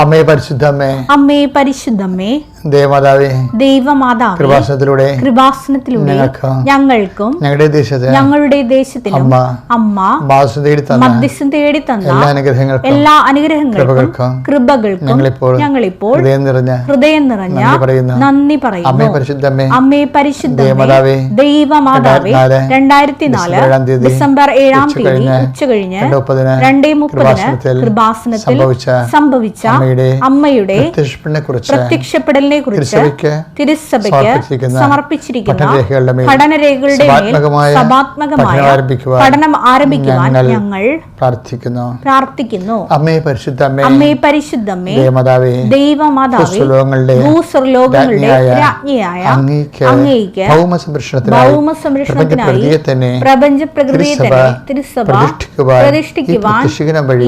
അമ്മേ പരിശുദ്ധമ്മേ അമ്മേ പരിശുദ്ധമ്മേ ദേവമാതാവേ ദൈവമാതാവ് കൃപാസനത്തിലൂടെ കൃപാസനത്തിലൂടെ ഞങ്ങൾക്കും ഞങ്ങളുടെ ദേശത്ത് ഞങ്ങളുടെ ദേശത്തിലും അമ്മ അമ്മ മാസം തന്ന മധ്യസ്ഥം തേടി തന്ന എല്ലാ അനുഗ്രഹങ്ങൾക്കും എല്ലാ അനുഗ്രഹങ്ങൾക്കും കൃപകൾക്കും ഞങ്ങളിപ്പോൾ ഞങ്ങളിപ്പോൾ ഹൃദയം നിറഞ്ഞ ഹൃദയം നിറഞ്ഞ നന്ദി പറയുന്നു. അമ്മേ പരിശുദ്ധമ്മേ അമ്മേ പരിശുദ്ധ ദേവമാതാവേ, ദൈവമാതാവേ രണ്ടായിരത്തി നാല് ഡിസംബർ ഏഴാം തീയതി ഉച്ച കഴിഞ്ഞ് രണ്ടേ മുപ്പതിന് കൃപാസനത്തിൽ സംഭവിച്ച അമ്മയുടെ അമ്മയുടെ പ്രത്യക്ഷപ്പെടലിനെ കുറിച്ച് തിരുസഭയ്ക്ക് സമർപ്പിച്ചിരിക്കുന്ന പഠനരേഖകളുടെ പഠനം ആരംഭിക്കുവാൻ ഞങ്ങൾ പ്രാർത്ഥിക്കുന്നു. പ്രാർത്ഥിക്കുന്നു. അമ്മേ പരിശുദ്ധമ്മേ അമ്മേ പരിശുദ്ധമ്മേ ദേവമാതാവേ ദൈവമാതാവേ ഭൂസ്വർലോകങ്ങളുടെ രാജ്ഞിയായ അങ്ങേക്ക് അങ്ങേക്ക് ഭൗമ സംരക്ഷണത്തിനായി ഭൗമ സംരക്ഷണത്തിനായി പ്രപഞ്ച പ്രകൃതിയെ തന്നെ തിരുസഭ പ്രതിഷ്ഠിക്കുവാൻ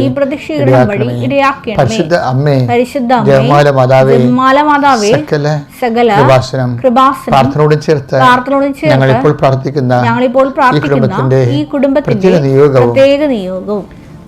ഈ പ്രത്യക്ഷീകരണം വഴി ഇടയാക്കണമേ. പരിശുദ്ധ അമ്മേ പരിശുദ്ധ അമ്മേ, ജയമാല മാതാവേ ജപമാല മാതാവേ സകല സകല കൃപാസനം കൃപാസനം പ്രാർത്ഥനയോട് ചേർത്ത് പ്രാർത്ഥനയോട് ചേർത്ത് ഞങ്ങളിപ്പോൾ പ്രാർത്ഥിക്കുന്ന ഞങ്ങളിപ്പോൾ പ്രാർത്ഥിക്കുന്ന ഈ കുടുംബത്തിന്റെ പ്രത്യേക നിയോഗവും പ്രത്യേക നിയോഗവും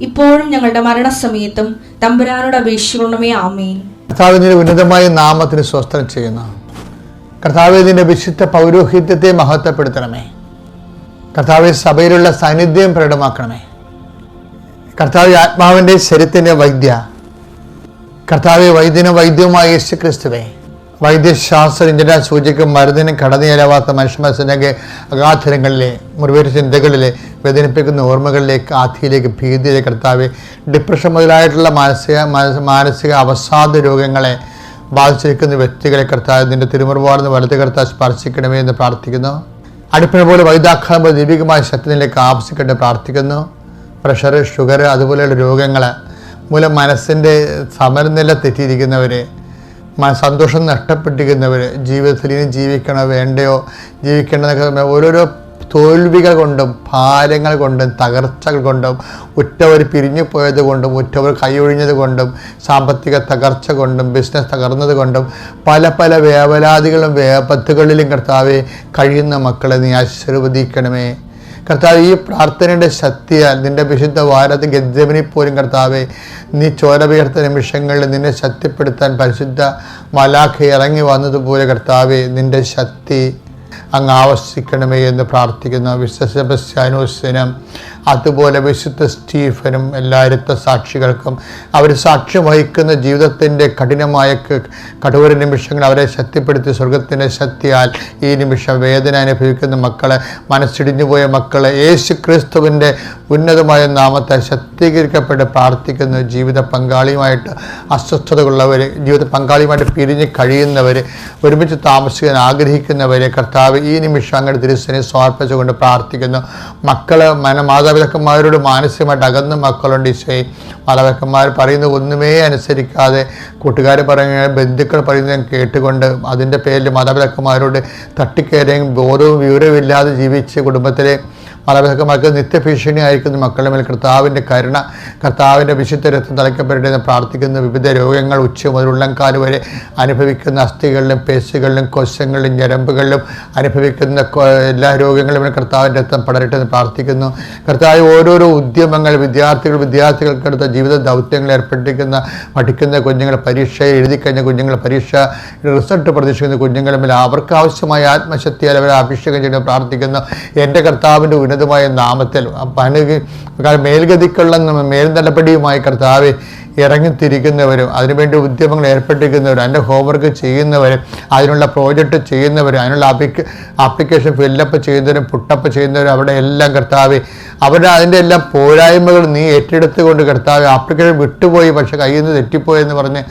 ഇപ്പോഴും ഞങ്ങളുടെ മരണസമയത്തും തമ്പുരാനോട് അപേക്ഷിക്കണമേ ആമേൻ. കർത്താവിന്റെ ഉന്നതമായ നാമത്തിന് സ്വസ്ഥം ചെയ്യുന്നു കർത്താവിന്റെ വിശുദ്ധ പൗരോഹിത്യത്തെ മഹത്വപ്പെടുത്തണമേ. കർത്താവ് സഭയിലുള്ള സാന്നിധ്യം പ്രകടമാക്കണമേ. കർത്താവ് ആത്മാവിന്റെ ശരീരത്തിന്റെ വൈദ്യ. കർത്താവ് വൈദ്യന വൈദ്യവുമായ യേശു ക്രിസ്തുവേ വൈദ്യശാസ്ത്ര ഇന്ത്യ സൂചിക്കും മരുന്നിനും കടന്നുചേരാവാത്ത മനുഷ്യ മനസ്സിനൊക്കെ അഗാധരങ്ങളിലെ മുറിവേറ്റ ചിന്തകളിലെ വേദനിപ്പിക്കുന്ന ഓർമ്മകളിലേക്ക് ആധിയിലേക്ക് ഭീതിയിലേക്ക് കർത്താവ് ഡിപ്രഷൻ മുതലായിട്ടുള്ള മാനസിക മാനസിക അവസാദ രോഗങ്ങളെ ബാധിച്ചിരിക്കുന്ന വ്യക്തികളെ കർത്താവ് നിന്റെ തിരുമുറവാർന്ന് വലത് കർത്താവ് സ്പർശിക്കണമേ എന്ന് പ്രാർത്ഥിക്കുന്നു. അടുപ്പിനെ പോലെ വൈദ്യാഘാതം പോലെ ദീപികമായ ശക്തിയിലേക്ക് ആവശ്യിക്കട്ടെ പ്രാർത്ഥിക്കുന്നു. പ്രഷർ ഷുഗർ അതുപോലെയുള്ള രോഗങ്ങൾ മൂലം മനസ്സിന്റെ സമരനില തെറ്റിയിരിക്കുന്നവർ മ- സന്തോഷം നഷ്ടപ്പെട്ടിരിക്കുന്നവർ ജീവിതത്തിൽ ഇനി ജീവിക്കണോ വേണ്ടയോ? ജീവിക്കേണ്ടതൊക്കെ ഓരോരോ തോൽവികൾ കൊണ്ടും ഭാരങ്ങൾ കൊണ്ടും തകർച്ചകൾ കൊണ്ടും ഉറ്റവർ പിരിഞ്ഞു പോയത് കൊണ്ടും ഉറ്റവർ കൈയൊഴിഞ്ഞത് കൊണ്ടും സാമ്പത്തിക തകർച്ച കൊണ്ടും ബിസിനസ് തകർന്നത് കൊണ്ടും പല പല വേവലാതികളും വേപത്തുകളിലും കർത്താവെ കഴിയുന്ന മക്കളെ നീ ആശീർവദിക്കണമേ. കർത്താവ് ഈ പ്രാർത്ഥനയുടെ ശക്തിയാൽ നിന്റെ വിശുദ്ധ വാരത്ത് ഗദ്ജമിനി പോലും കർത്താവെ നീ ചോരവീർത്ത നിമിഷങ്ങളിൽ നിന്നെ ശക്തിപ്പെടുത്താൻ പരിശുദ്ധ മലാഖ ഇറങ്ങി വന്നതുപോലെ കർത്താവെ നിന്റെ ശക്തി അങ്ങ് ആവശ്യിക്കണമേ എന്ന് പ്രാർത്ഥിക്കുന്ന. വിശ്വസനും അതുപോലെ വിശുദ്ധ സ്റ്റീഫനും എല്ലാ സാക്ഷികൾക്കും അവർ സാക്ഷ്യം വഹിക്കുന്ന ജീവിതത്തിന്റെ കഠിനമായ കടുവര നിമിഷങ്ങൾ അവരെ ശക്തിപ്പെടുത്തി സ്വർഗത്തിന്റെ ശക്തിയാൽ ഈ നിമിഷം വേദന അനുഭവിക്കുന്ന മക്കളെ മനസ്സിടിഞ്ഞു പോയ മക്കളെ യേശു ക്രിസ്തുവിന്റെ ഉന്നതമായ നാമത്തെ ശക്തീകരിക്കപ്പെട്ട് പ്രാർത്ഥിക്കുന്ന ജീവിത പങ്കാളിയുമായിട്ട് അസ്വസ്ഥതകളുള്ളവർ ജീവിത പങ്കാളിയുമായിട്ട് പിരിഞ്ഞ് കഴിയുന്നവർ ഒരുമിച്ച് താമസിക്കാൻ ആഗ്രഹിക്കുന്നവരെ കർത്താവ് ഈ നിമിഷം അങ്ങയുടെ തിരുസനെ സമർപ്പിച്ചുകൊണ്ട് പ്രാർത്ഥിക്കുന്നു. മക്കളെ മനമാതാ മാതാപിതാക്കന്മാരോട് മാനസികമായിട്ട് അകന്ന മക്കളുണ്ട് ഈശോയെ. മാതാപിതാക്കന്മാർ പറയുന്നത് ഒന്നുമേ അനുസരിക്കാതെ കൂട്ടുകാർ പറയുന്ന ബന്ധുക്കൾ പറയുന്നത് കേട്ടുകൊണ്ട് അതിന്റെ പേരിൽ മാതാപിതാക്കന്മാരോട് തട്ടിക്കയറിയും ബോധവും വിവരവും ഇല്ലാതെ ജീവിച്ച് കുടുംബത്തിലെ മാതാപിതാക്കന്മാർക്ക് നിത്യഭീഷണി ആയിരിക്കുന്ന മക്കളുടെ മേൽ കർത്താവിന്റെ കരുണ കർത്താവിന്റെ വിശുദ്ധ രക്തം തലയ്ക്കപ്പെടട്ടെ എന്ന് പ്രാർത്ഥിക്കുന്ന വിവിധ രോഗങ്ങൾ ഉച്ച മുതൽ ഉള്ളംകാൽ വരെ അനുഭവിക്കുന്ന അസ്ഥികളിലും പേശികളിലും കൊശങ്ങളിലും ഞരമ്പുകളിലും അനുഭവിക്കുന്ന എല്ലാ രോഗങ്ങളും കർത്താവിന്റെ രക്തം പടരട്ടെ എന്ന് പ്രാർത്ഥിക്കുന്നു. കർത്താവ് ഓരോരോ ഉദ്യമങ്ങൾ വിദ്യാർത്ഥികൾ വിദ്യാർത്ഥികൾക്കെടുത്ത ജീവിത ദൗത്യങ്ങൾ ഏർപ്പെട്ടിരിക്കുന്ന പഠിക്കുന്ന കുഞ്ഞുങ്ങൾ പരീക്ഷ എഴുതി കഴിഞ്ഞ കുഞ്ഞുങ്ങൾ പരീക്ഷ റിസൾട്ട് പ്രതീക്ഷിക്കുന്ന കുഞ്ഞുങ്ങളുടെ അവർക്ക് ആവശ്യമായ ആത്മശക്തിയാൽ അവരെ അഭിഷേകം ചെയ്ത് പ്രാർത്ഥിക്കുന്നു. എന്റെ കർത്താവിന്റെ ഉന്നതമായ നാമത്തിൽ പനുകി മേൽഗതിക്കുള്ള മേൽനടപടിയുമായി കർത്താവ് ഇറങ്ങിത്തിരിക്കുന്നവരും അതിനുവേണ്ടി ഉദ്യമങ്ങൾ ഏർപ്പെട്ടിരിക്കുന്നവരും അതിന്റെ ഹോംവർക്ക് ചെയ്യുന്നവരും അതിനുള്ള പ്രോജക്റ്റ് ചെയ്യുന്നവരും അതിനുള്ള ആപ്ലിക്ക ആപ്ലിക്കേഷൻ ഫില്ലപ്പ് ചെയ്യുന്നവരും പുട്ടപ്പ് ചെയ്യുന്നവരും അവിടെ എല്ലാം കർത്താവ് അവരുടെ അതിന്റെ എല്ലാം പോരായ്മകൾ നീ ഏറ്റെടുത്തുകൊണ്ട് കർത്താവ് ആഫ്രിക്കയിൽ വിട്ടുപോയി പക്ഷെ കയ്യിൽ നിന്ന് തെറ്റിപ്പോയെന്ന് പറഞ്ഞ്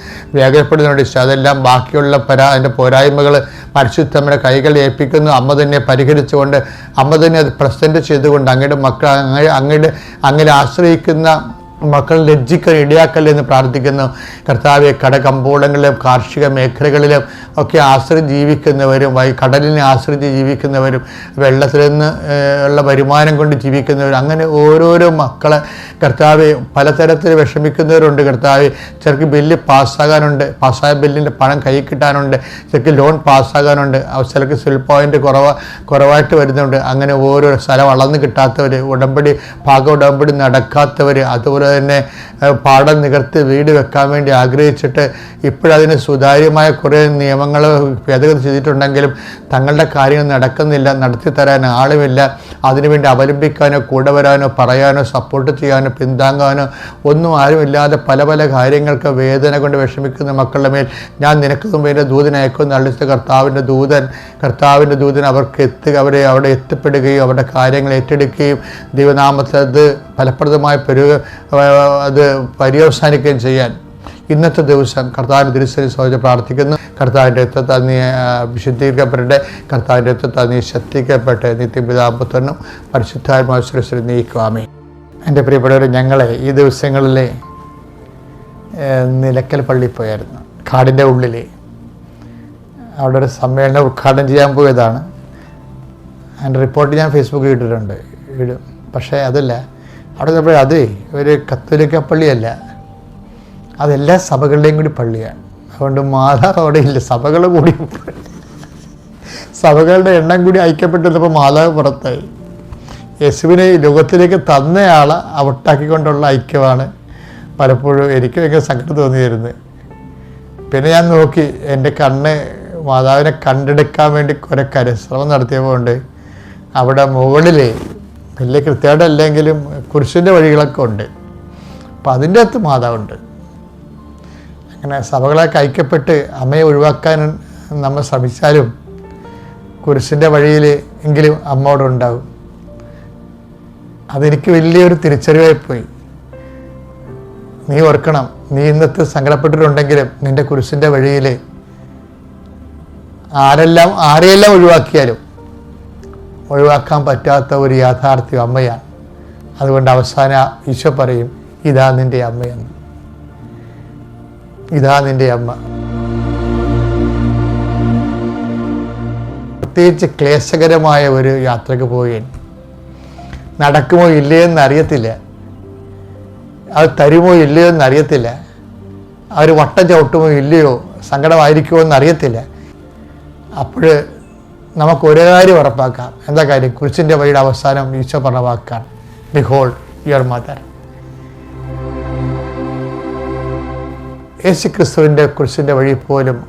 ഈശോ. അതെല്ലാം ബാക്കിയുള്ള പരാ അതിന്റെ പോരായ്മകൾ പരിശുദ്ധമ്മയുടെ കൈകൾ ഏൽപ്പിക്കുന്നു അമ്മ തന്നെ പരിഹരിച്ചുകൊണ്ട് അമ്മ തന്നെ അത് പ്രസന്റ് ചെയ്തുകൊണ്ട് അങ്ങയുടെ മക്കൾ അങ്ങ് അങ്ങയുടെ അങ്ങനെ ആശ്രയിക്കുന്ന മക്കൾ ലജ്ജിക്കൽ ഇടയാക്കല്ലേ എന്ന് പ്രാർത്ഥിക്കുന്നു കർത്താവെ കടകമ്പോളങ്ങളിലും കാർഷിക മേഖലകളിലും ഒക്കെ ആശ്രയിച്ച് ജീവിക്കുന്നവരും കടലിനെ ആശ്രയിച്ച് ജീവിക്കുന്നവരും വെള്ളത്തിൽ നിന്ന് ഉള്ള വരുമാനം കൊണ്ട് ജീവിക്കുന്നവരും അങ്ങനെ ഓരോരോ മക്കളെ കർത്താവ് പലതരത്തിൽ വിഷമിക്കുന്നവരുണ്ട് കർത്താവ്. ചിലർക്ക് ബില്ല് പാസ്സാകാനുണ്ട് പാസ്സായ ബില്ലിന്റെ പണം കൈ കിട്ടാനുണ്ട് ചിലർക്ക് ലോൺ പാസ്സാകാനുണ്ട് ചിലർക്ക് സിൽ പോയിന്റ് കുറവ് കുറവായിട്ട് വരുന്നുണ്ട്. അങ്ങനെ ഓരോ സ്ഥലം വളർന്നു കിട്ടാത്തവർ ഉടമ്പടി ഭാഗ ഉടമ്പടി നടക്കാത്തവർ അതുപോലെ തന്നെ പാടം നികർത്ത് വീട് വെക്കാൻ വേണ്ടി ആഗ്രഹിച്ചിട്ട് ഇപ്പോഴതിന് സുതാര്യമായ കുറേ നിയമങ്ങൾ ഭേദഗതി ചെയ്തിട്ടുണ്ടെങ്കിലും തങ്ങളുടെ കാര്യങ്ങൾ നടക്കുന്നില്ല നടത്തി തരാൻ ആളുമില്ല. അതിനുവേണ്ടി അവലംബിക്കാനോ കൂടെ വരാനോ പറയാനോ സപ്പോർട്ട് ചെയ്യാനോ പിന്താങ്ങാനോ ഒന്നും ആരുമില്ലാതെ പല പല കാര്യങ്ങൾക്ക് വേദന കൊണ്ട് വിഷമിക്കുന്ന മക്കളുടെ മേൽ ഞാൻ നിനക്ക് എന്റെ ദൂതൻ അയക്കുന്ന അളിച്ച കർത്താവിന്റെ ദൂതൻ കർത്താവിന്റെ ദൂതൻ അവർക്ക് എത്തുക അവരെ അവിടെ എത്തിപ്പെടുകയും അവരുടെ കാര്യങ്ങൾ ഏറ്റെടുക്കുകയും ദൈവനാമത്തിൽ അത് ഫലപ്രദമായി പെരുക അത് പര്യവസാനിക്കുകയും ചെയ്യാൻ. ഇന്നത്തെ ദിവസം കർത്താവിന്റെ തിരുസരി സഹോദരി പ്രാർത്ഥിക്കുന്നു. കർത്താവിന്റെ രക്തത്താൽ നീ വിശുദ്ധീകരിക്കപ്പെടട്ടെ. കർത്താവിന്റെ രക്തത്താൽ നീ ശക്തിക്കപ്പെട്ട് നിത്യപിതാപുത്രനും പരിശുദ്ധാത്മാശ്വരശ്വരി നീക്കുവാമേ. എന്റെ പ്രിയപ്പെട്ടവർ ഞങ്ങളെ ഈ ദിവസങ്ങളിൽ നിലക്കൽ പള്ളി പോയായിരുന്നു. കാടിന്റെ ഉള്ളിൽ അവിടെ ഒരു സമ്മേളനം ഉദ്ഘാടനം ചെയ്യാൻ പോയതാണ്. അതിന്റെ റിപ്പോർട്ട് ഞാൻ ഫേസ്ബുക്കിൽ ഇട്ടിട്ടുണ്ട്. ഇടും പക്ഷേ അതല്ല. അവിടെ അതേ ഒരു കത്തോലിക്ക പള്ളിയല്ല. അതെല്ലാ സഭകളുടെയും കൂടി പള്ളിയാണ്. അതുകൊണ്ട് മാതാവ് അവിടെ ഇല്ല. സഭകൾ കൂടി സഭകളുടെ എണ്ണം കൂടി ഐക്യപ്പെട്ടിരുന്നപ്പോൾ മാതാവ് പുറത്തായി. യേശുവിനെ ലോകത്തിലേക്ക് തന്നയാൾ അവട്ടാക്കിക്കൊണ്ടുള്ള ഐക്യമാണ് പലപ്പോഴും എനിക്ക് ഭയങ്കര സങ്കടം തോന്നിയിരുന്നത്. പിന്നെ ഞാൻ നോക്കി എന്റെ കണ്ണ് മാതാവിനെ കണ്ടെടുക്കാൻ വേണ്ടി കുറെ കരശ്രമം നടത്തിയപ്പോൾ ഉണ്ട്. അവിടെ മുകളിൽ വലിയ കൃത്യമായിട്ടല്ലെങ്കിലും കുരിശിന്റെ വഴികളൊക്കെ ഉണ്ട്. അപ്പം അതിന്റെ അകത്ത് മാതാവുണ്ട്. അങ്ങനെ സഭകളൊക്കെ ഐക്യപ്പെട്ട് അമ്മയെ ഒഴിവാക്കാൻ നമ്മൾ ശ്രമിച്ചാലും കുരിശിന്റെ വഴിയിൽ എങ്കിലും അമ്മ അവിടെ ഉണ്ടാവും അതെനിക്ക് വലിയൊരു തിരിച്ചറിവായി പോയി. നീ ഓർക്കണം നീ ഇന്നത്തെ സങ്കടപ്പെട്ടിട്ടുണ്ടെങ്കിലും നിന്റെ കുരിശിന്റെ വഴിയിൽ ആരെല്ലാം ആരെയെല്ലാം ഒഴിവാക്കിയാലും ഒഴിവാക്കാൻ പറ്റാത്ത ഒരു യാഥാർത്ഥ്യം അമ്മയാണ്. അതുകൊണ്ട് അവസാന ഈശോ പറയും ഇതാ നിന്റെ അമ്മയെന്ന്. ഇതാ നിന്റെ അമ്മ. പ്രത്യേകിച്ച് ക്ലേശകരമായ ഒരു യാത്രയ്ക്ക് പോവുകയും നടക്കുമോ ഇല്ലയോ എന്ന് അറിയത്തില്ല അത് തരുമോ ഇല്ലയോ എന്ന് അറിയത്തില്ല അവർ വട്ടം ചവിട്ടുമോ ഇല്ലയോ സങ്കടമായിരിക്കുമോ എന്ന് അറിയത്തില്ല അപ്പോൾ നമുക്ക് ഒരേ കാര്യം ഉറപ്പാക്കാം. എന്താ കാര്യം? കുരിശിന്റെ വഴിയുടെ അവസാനം ഈശോ പറഞ്ഞ വാക്കാണ്. ബിഹോൾ യുവർ മദർ യേശു ക്രിസ്തുവിന്റെ കുരിശിന്റെ വഴി പോലും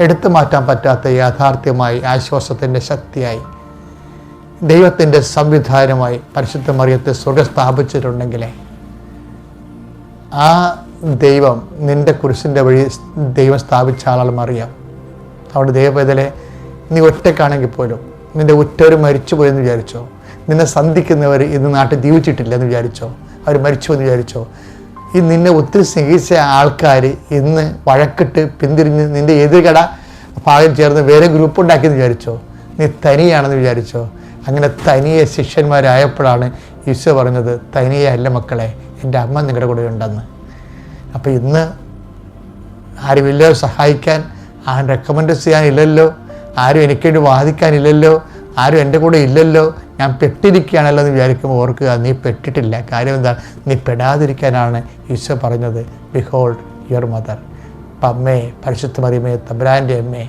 എടുത്തു മാറ്റാൻ പറ്റാത്ത യാഥാർത്ഥ്യമായി ആശ്വാസത്തിന്റെ ശക്തിയായി ദൈവത്തിന്റെ സംവിധാനമായി പരിശുദ്ധ മറിയത്തെ സ്വർഗം സ്ഥാപിച്ചിട്ടുണ്ടെങ്കിലേ ആ ദൈവം നിന്റെ കുരിശിന്റെ വഴി ദൈവം സ്ഥാപിച്ച ആളും അറിയാം. അവിടെ ദൈവപേതലെ നീ ഒറ്റക്കാണെങ്കിൽ പോലും നിന്റെ ഉറ്റവർ മരിച്ചുപോയി എന്ന് വിചാരിച്ചോ? നിന്നെ സന്ധിക്കുന്നവർ ഇന്ന് നാട്ടിൽ ജീവിച്ചിട്ടില്ല എന്ന് വിചാരിച്ചോ? അവർ മരിച്ചു എന്ന് വിചാരിച്ചോ? ഈ നിന്നെ ഒത്തിരി സ്നേഹിച്ച ആൾക്കാർ ഇന്ന് വഴക്കിട്ട് പിന്തിരിഞ്ഞ് നിന്റെ എതിർകട ഭാഗം ചേർന്ന് വേറെ ഗ്രൂപ്പ് ഉണ്ടാക്കിയെന്ന് വിചാരിച്ചോ? നീ തനിയാണെന്ന് വിചാരിച്ചോ? അങ്ങനെ തനിയെ ശിഷ്യന്മാരായപ്പോഴാണ് ഈശോ പറഞ്ഞത് തനിയെ അല്ല മക്കളെ എന്റെ അമ്മ നിങ്ങളുടെ കൂടെ ഉണ്ടെന്ന്. അപ്പോൾ ഇന്ന് ആരുമില്ലോ സഹായിക്കാൻ ആരും റെക്കമെൻഡ് ചെയ്യാനില്ലല്ലോ ആരും എനിക്കേണ്ടി വാദിക്കാനില്ലല്ലോ ആരും എന്റെ കൂടെ ഇല്ലല്ലോ ഞാൻ പെട്ടിരിക്കുകയാണല്ലോ എന്ന് വിചാരിക്കുമ്പോൾ ഓർക്കുക നീ പെട്ടിട്ടില്ല. കാര്യം എന്താ? നീ പെടാതിരിക്കാനാണ് ഈശോ പറഞ്ഞത്. ബിഹോൾഡ് യുവർ മദർ പമ്മേ പരിശുദ്ധ മറിയമ്മേ തബ്രാന്റെ അമ്മേ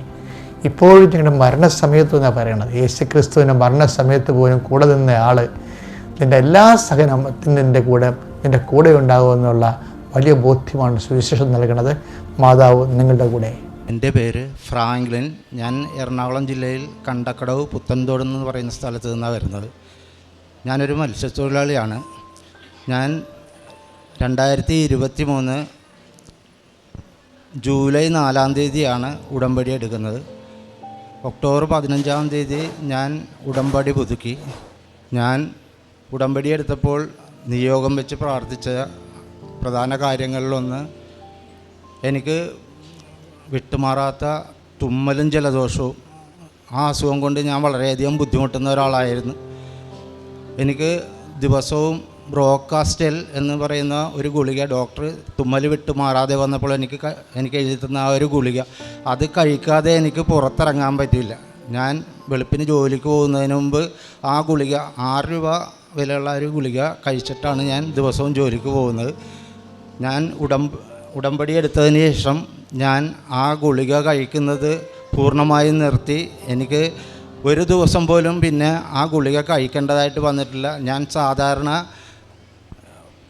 ഇപ്പോഴും ഞങ്ങളുടെ മരണസമയത്ത് എന്നാണ് പറയണത്? യേശു ക്രിസ്തുവിന്റെ മരണസമയത്ത് പോലും കൂടെ നിന്ന ആൾ നിന്റെ എല്ലാ സഹനത്തിനും നിന്റെ കൂടെ നിന്റെ കൂടെ ഉണ്ടാകുമെന്നുള്ള വലിയ ബോധ്യമാണ് സുവിശേഷം നൽകുന്നത് മാതാവ് നിങ്ങളുടെ കൂടെ. എന്റെ പേര് ഫ്രാങ്ക്ലിൻ ഞാൻ എറണാകുളം ജില്ലയിൽ കണ്ടക്കടവ് പുത്തൻതോട് എന്ന് പറയുന്ന സ്ഥലത്ത് നിന്നാണ് വരുന്നത്. ഞാനൊരു മത്സ്യത്തൊഴിലാളിയാണ്. ഞാൻ രണ്ടായിരത്തി ഇരുപത്തി മൂന്ന് ജൂലൈ നാലാം തീയതിയാണ് ഉടമ്പടി എടുക്കുന്നത്. ഒക്ടോബർ പതിനഞ്ചാം തീയതി ഞാൻ ഉടമ്പടി പുതുക്കി. ഞാൻ ഉടമ്പടി എടുത്തപ്പോൾ നിയോഗം വെച്ച് പ്രാർത്ഥിച്ച പ്രധാന കാര്യങ്ങളിലൊന്ന് എനിക്ക് വിട്ടുമാറാത്ത തുമ്മലും ജലദോഷവും ആ അസുഖം കൊണ്ട് ഞാൻ വളരെയധികം ബുദ്ധിമുട്ടുന്ന ഒരാളായിരുന്നു. എനിക്ക് ദിവസവും ബ്രോക്കാസ്റ്റൽ എന്ന് പറയുന്ന ഒരു ഗുളിക ഡോക്ടർ തുമ്മൽ വിട്ട് മാറാതെ വന്നപ്പോൾ എനിക്ക് എനിക്ക് എഴുതി തന്ന ആ ഒരു ഗുളിക അത് കഴിക്കാതെ എനിക്ക് പുറത്തിറങ്ങാൻ പറ്റില്ല ഞാൻ വെളുപ്പിന് ജോലിക്ക് പോകുന്നതിന് മുമ്പ് ആ ഗുളിക ആറ് രൂപ വിലയുള്ള ഒരു ഗുളിക കഴിച്ചിട്ടാണ് ഞാൻ ദിവസവും ജോലിക്ക് പോകുന്നത്. ഞാൻ ഉടമ്പ ഉടമ്പടി എടുത്തതിന് ശേഷം ഞാൻ ആ ഗുളിക കഴിക്കുന്നത് പൂർണമായും നിർത്തി. എനിക്ക് ഒരു ദിവസം പോലും പിന്നെ ആ ഗുളിക കഴിക്കേണ്ടതായിട്ട് വന്നിട്ടില്ല. ഞാൻ സാധാരണ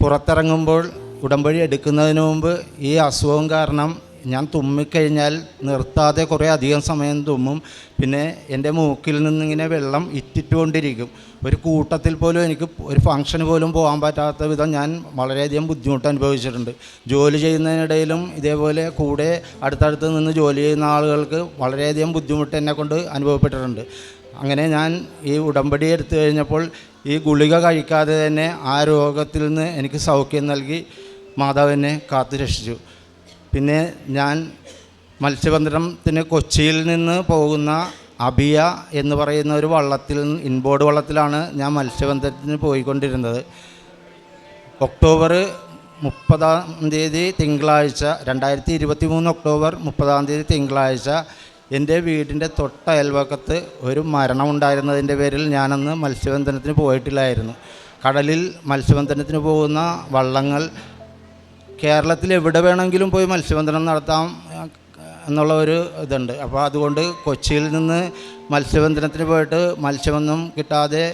പുറത്തിറങ്ങുമ്പോൾ ഉടമ്പടി എടുക്കുന്നതിന് മുമ്പ് ഈ അസുഖം കാരണം ഞാൻ തുമ്മിക്കഴിഞ്ഞാൽ നിർത്താതെ കുറേ അധികം സമയം തുമ്മും. പിന്നെ എന്റെ മൂക്കിൽ നിന്നിങ്ങനെ വെള്ളം ഇറ്റിട്ടുകൊണ്ടിരിക്കും. ഒരു കൂട്ടത്തിൽ പോലും എനിക്ക് ഒരു ഫംഗ്ഷന് പോലും പോകാൻ പറ്റാത്ത വിധം ഞാൻ വളരെയധികം ബുദ്ധിമുട്ട് അനുഭവിച്ചിട്ടുണ്ട്. ജോലി ചെയ്യുന്നതിനിടയിലും ഇതേപോലെ കൂടെ അടുത്തടുത്ത് നിന്ന് ജോലി ചെയ്യുന്ന ആളുകൾക്ക് വളരെയധികം ബുദ്ധിമുട്ട് എന്നെ കൊണ്ട് അനുഭവപ്പെട്ടിട്ടുണ്ട്. അങ്ങനെ ഞാൻ ഈ ഉടമ്പടി എടുത്തു കഴിഞ്ഞപ്പോൾ ഈ ഗുളിക കഴിക്കാതെ തന്നെ ആ രോഗത്തിൽ നിന്ന് എനിക്ക് സൗഖ്യം നൽകി മാതാവിനെ കാത്തു രക്ഷിച്ചു പിന്നെ ഞാൻ മത്സ്യബന്ധനത്തിന് കൊച്ചിയിൽ നിന്ന് പോകുന്ന അബിയ എന്ന് പറയുന്ന ഒരു വള്ളത്തിൽ ഇൻബോർഡ് വള്ളത്തിലാണ് ഞാൻ മത്സ്യബന്ധനത്തിന് പോയിക്കൊണ്ടിരുന്നത്. ഒക്ടോബർ മുപ്പതാം തീയതി തിങ്കളാഴ്ച രണ്ടായിരത്തി ഇരുപത്തി മൂന്ന് ഒക്ടോബർ മുപ്പതാം തീയതി തിങ്കളാഴ്ച എന്റെ വീടിന്റെ തൊട്ട അയൽവക്കത്ത് ഒരു ഉണ്ടായിരുന്നതിന്റെ പേരിൽ ഞാനന്ന് മത്സ്യബന്ധനത്തിന് പോയിട്ടില്ലായിരുന്നു. കടലിൽ മത്സ്യബന്ധനത്തിന് പോകുന്ന വള്ളങ്ങൾ കേരളത്തിൽ എവിടെ വേണമെങ്കിലും പോയി മത്സ്യബന്ധനം നടത്താം എന്നുള്ള ഒരു ഇതുണ്ട്. അപ്പോൾ അതുകൊണ്ട് കൊച്ചിയിൽ നിന്ന് മത്സ്യബന്ധനത്തിന് പോയിട്ട് മത്സ്യമൊന്നും കിട്ടാതെ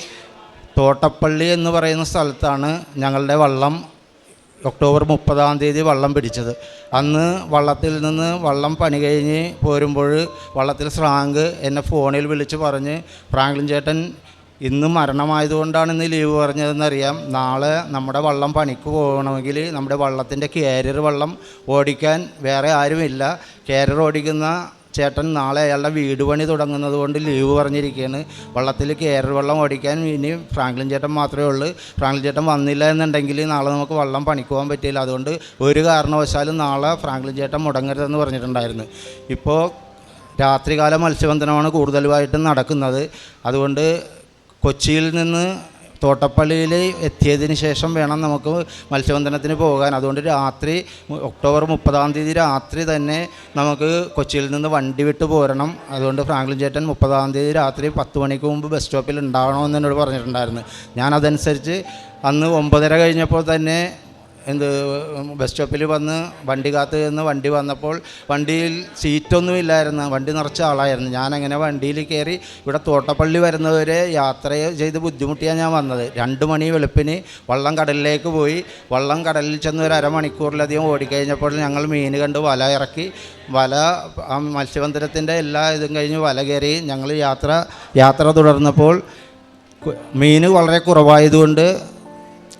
തോട്ടപ്പള്ളി എന്ന് പറയുന്ന സ്ഥലത്താണ് ഞങ്ങളുടെ വള്ളം ഒക്ടോബർ മുപ്പതാം തീയതി വള്ളം പിടിച്ചത്. അന്ന് വള്ളത്തിൽ നിന്ന് വള്ളം പണി കഴിഞ്ഞ് പോരുമ്പോൾ വള്ളത്തിൽ സ്രാങ്ക് എന്നെ ഫോണിൽ വിളിച്ച് പറഞ്ഞ് ഫ്രാങ്ക്ലിൻ ചേട്ടൻ ഇന്ന് മരണമായതുകൊണ്ടാണ് ഇന്ന് ലീവ് പറഞ്ഞതെന്നറിയാം. നാളെ നമ്മുടെ വള്ളം പണിക്ക് പോകണമെങ്കിൽ നമ്മുടെ വള്ളത്തിന്റെ കാരിയർ വള്ളം ഓടിക്കാൻ വേറെ ആരുമില്ല. കാരിയർ ഓടിക്കുന്ന ചേട്ടൻ നാളെ അയാളുടെ വീട് പണി തുടങ്ങുന്നത് കൊണ്ട് ലീവ് പറഞ്ഞിരിക്കുകയാണ്. വള്ളത്തിൽ കയറി വെള്ളം ഓടിക്കാൻ ഇനി ഫ്രാങ്ക്ലിൻ ചേട്ടൻ മാത്രമേ ഉള്ളൂ. ഫ്രാങ്ക്ലിൻ ചേട്ടൻ വന്നില്ല എന്നുണ്ടെങ്കിൽ നാളെ നമുക്ക് വള്ളം പണിക്ക് പോകാൻ പറ്റില്ല. അതുകൊണ്ട് ഒരു കാരണവശാലും നാളെ ഫ്രാങ്ക്ലിൻ ചേട്ടൻ മുടങ്ങരുതെന്ന് പറഞ്ഞിട്ടുണ്ടായിരുന്നു. ഇപ്പോൾ രാത്രികാല മത്സ്യബന്ധനമാണ് കൂടുതലുമായിട്ടും നടക്കുന്നത്. അതുകൊണ്ട് കൊച്ചിയിൽ നിന്ന് തോട്ടപ്പള്ളിയിൽ എത്തിയതിന് ശേഷം വേണം നമുക്ക് മത്സ്യബന്ധനത്തിന് പോകാൻ. അതുകൊണ്ട് രാത്രി ഒക്ടോബർ മുപ്പതാം തീയതി രാത്രി തന്നെ നമുക്ക് കൊച്ചിയിൽ നിന്ന് വണ്ടി വിട്ട് പോരണം. അതുകൊണ്ട് ഫ്രാങ്ക്ലിൻ ചേട്ടൻ മുപ്പതാം തീയതി രാത്രി പത്ത് മണിക്ക് മുമ്പ് ബസ് സ്റ്റോപ്പിൽ ഉണ്ടാവണമെന്ന് എന്നോട് പറഞ്ഞിട്ടുണ്ടായിരുന്നു. ഞാൻ അതനുസരിച്ച് അന്ന് ഒമ്പതര കഴിഞ്ഞപ്പോൾ തന്നെ എന്ത് ബസ് സ്റ്റോപ്പിൽ വന്ന് വണ്ടി കാത്ത് നിന്ന് വണ്ടി വന്നപ്പോൾ വണ്ടിയിൽ സീറ്റൊന്നും ഇല്ലായിരുന്നു. വണ്ടി നിറച്ച ആളായിരുന്നു. ഞാനങ്ങനെ വണ്ടിയിൽ കയറി ഇവിടെ തോട്ടപ്പള്ളി വരുന്നവരെ യാത്ര ചെയ്ത് ബുദ്ധിമുട്ടിയാണ് ഞാൻ വന്നത്. രണ്ട് മണി വെളുപ്പിന് വള്ളം കടലിലേക്ക് പോയി. വള്ളം കടലിൽ ചെന്ന് ഒരു അരമണിക്കൂറിലധികം ഓടിക്കഴിഞ്ഞപ്പോൾ ഞങ്ങൾ മീൻ കണ്ട് വല ഇറക്കി. വല ആ മത്സ്യബന്ധനത്തിന്റെ എല്ലാ ഇതും കഴിഞ്ഞ് വല കയറി ഞങ്ങൾ യാത്ര യാത്ര തുടർന്നപ്പോൾ മീൻ വളരെ കുറവായതുകൊണ്ട്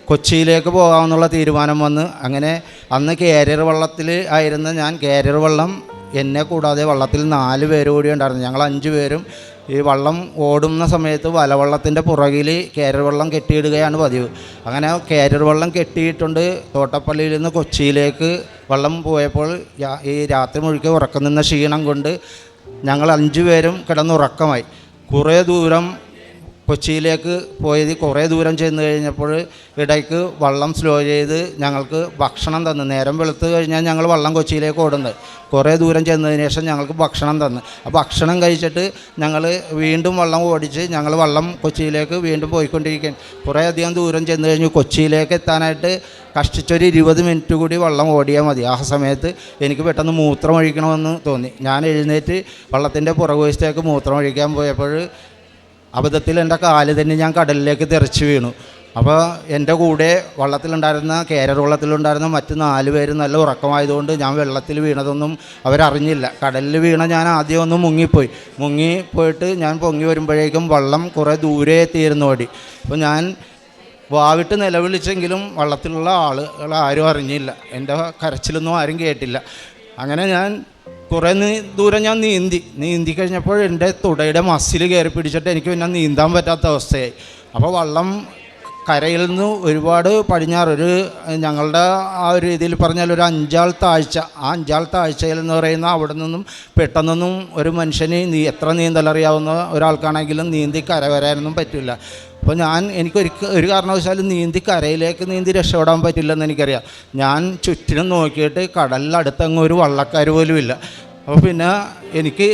കൊച്ചിയിലേക്ക് പോകാമെന്നുള്ള തീരുമാനം വന്ന് അങ്ങനെ അന്ന് കാരിയർ വള്ളത്തിൽ ആയിരുന്ന ഞാൻ കാരിയർ വള്ളം എന്നെ കൂടാതെ വള്ളത്തിൽ നാല് പേര് കൂടി ഉണ്ടായിരുന്നു. ഞങ്ങൾ അഞ്ച് പേരും ഈ വള്ളം ഓടുന്ന സമയത്ത് വലവള്ളത്തിന്റെ പുറകിൽ കാരിയർ വള്ളം കെട്ടിയിടുകയാണ് പതിവ്. അങ്ങനെ കാരിയർ വള്ളം കെട്ടിയിട്ടുണ്ട്. തോട്ടപ്പള്ളിയിൽ നിന്ന് കൊച്ചിയിലേക്ക് വള്ളം പോയപ്പോൾ ഈ രാത്രി മുഴുക്കെ ഉറക്കം നിന്ന ക്ഷീണം കൊണ്ട് ഞങ്ങൾ അഞ്ച് പേരും കിടന്നുറക്കമായി. കുറേ ദൂരം കൊച്ചിയിലേക്ക് പോയത് കുറേ ദൂരം ചെന്ന് കഴിഞ്ഞപ്പോൾ ഇടയ്ക്ക് വള്ളം സ്ലോ ചെയ്ത് ഞങ്ങൾക്ക് ഭക്ഷണം തന്നു. നേരം വെളുത്ത് കഴിഞ്ഞാൽ ഞങ്ങൾ വള്ളം കൊച്ചിയിലേക്ക് ഓടുന്നത്. കുറേ ദൂരം ചെന്നതിന് ശേഷം ഞങ്ങൾക്ക് ഭക്ഷണം തന്നു. ആ ഭക്ഷണം കഴിച്ചിട്ട് ഞങ്ങൾ വീണ്ടും വള്ളം ഓടിച്ച് ഞങ്ങൾ വള്ളം കൊച്ചിയിലേക്ക് വീണ്ടും പോയിക്കൊണ്ടിരിക്കുകയാണ്. കുറേ അധികം ദൂരം ചെന്ന് കഴിഞ്ഞ് കൊച്ചിയിലേക്ക് എത്താനായിട്ട് കഷ്ടിച്ചൊരു ഇരുപത് മിനിറ്റ് കൂടി വള്ളം ഓടിയാൽ മതി. ആ സമയത്ത് എനിക്ക് പെട്ടെന്ന് മൂത്രം ഒഴിക്കണമെന്ന് തോന്നി. ഞാൻ എഴുന്നേറ്റ് വള്ളത്തിന്റെ പുറകുവശത്തേക്ക് മൂത്രം ഒഴിക്കാൻ പോയപ്പോൾ അബദ്ധത്തിൽ എന്റെ കാൽ തന്നെ ഞാൻ കടലിലേക്ക് തെറിച്ച് വീണു. അപ്പോൾ എന്റെ കൂടെ വള്ളത്തിലുണ്ടായിരുന്ന കേരള വള്ളത്തിലുണ്ടായിരുന്ന മറ്റ് നാല് പേര് നല്ല ഉറക്കമായതുകൊണ്ട് ഞാൻ വെള്ളത്തിൽ വീണതൊന്നും അവരറിഞ്ഞില്ല. കടലിൽ വീണ ഞാൻ ആദ്യം ഒന്ന് മുങ്ങിപ്പോയി. മുങ്ങി പോയിട്ട് ഞാൻ പൊങ്ങി വരുമ്പോഴേക്കും വള്ളം കുറേ ദൂരെ എത്തിയിരുന്നു ഓടി അപ്പോൾ ഞാൻ വാവിട്ട് നിലവിളിച്ചെങ്കിലും വള്ളത്തിലുള്ള ആളുകൾ ആരും അറിഞ്ഞില്ല. എന്റെ കരച്ചിലൊന്നും ആരും കേട്ടില്ല. അങ്ങനെ ഞാൻ കുറേ നീ ദൂരം ഞാൻ നീന്തി. നീന്തി കഴിഞ്ഞപ്പോൾ എന്റെ തുടയുടെ മസിൽ കയറി പിടിച്ചിട്ട് എനിക്ക് പിന്നെ നീന്താൻ പറ്റാത്ത അവസ്ഥയായി. അപ്പോൾ വള്ളം കരയിൽ നിന്ന് ഒരുപാട് പടിഞ്ഞാറ് ഒരു ഞങ്ങളുടെ ആ ഒരു രീതിയിൽ പറഞ്ഞാൽ ഒരു അഞ്ചാളത്തെ ആഴ്ച ആ അഞ്ചാളത്തെ ആഴ്ചയിൽ എന്ന് പറയുന്ന അവിടെ നിന്നും പെട്ടെന്നൊന്നും ഒരു മനുഷ്യന് നീ എത്ര നീന്തലറിയാവുന്ന ഒരാൾക്കാണെങ്കിലും നീന്തി കര വരാനൊന്നും പറ്റില്ല. അപ്പോൾ ഞാൻ എനിക്ക് ഒരു ഒരു കാരണവശാലും നീന്തി കരയിലേക്ക് നീന്തി രക്ഷപ്പെടാൻ പറ്റില്ലെന്ന് എനിക്കറിയാം. ഞാൻ ചുറ്റിനും നോക്കിയിട്ട് കടലിൽ അടുത്തങ്ങ് ഒരു വള്ളക്കാർ പോലും ഇല്ല അപ്പോൾ പിന്നെ എനിക്ക്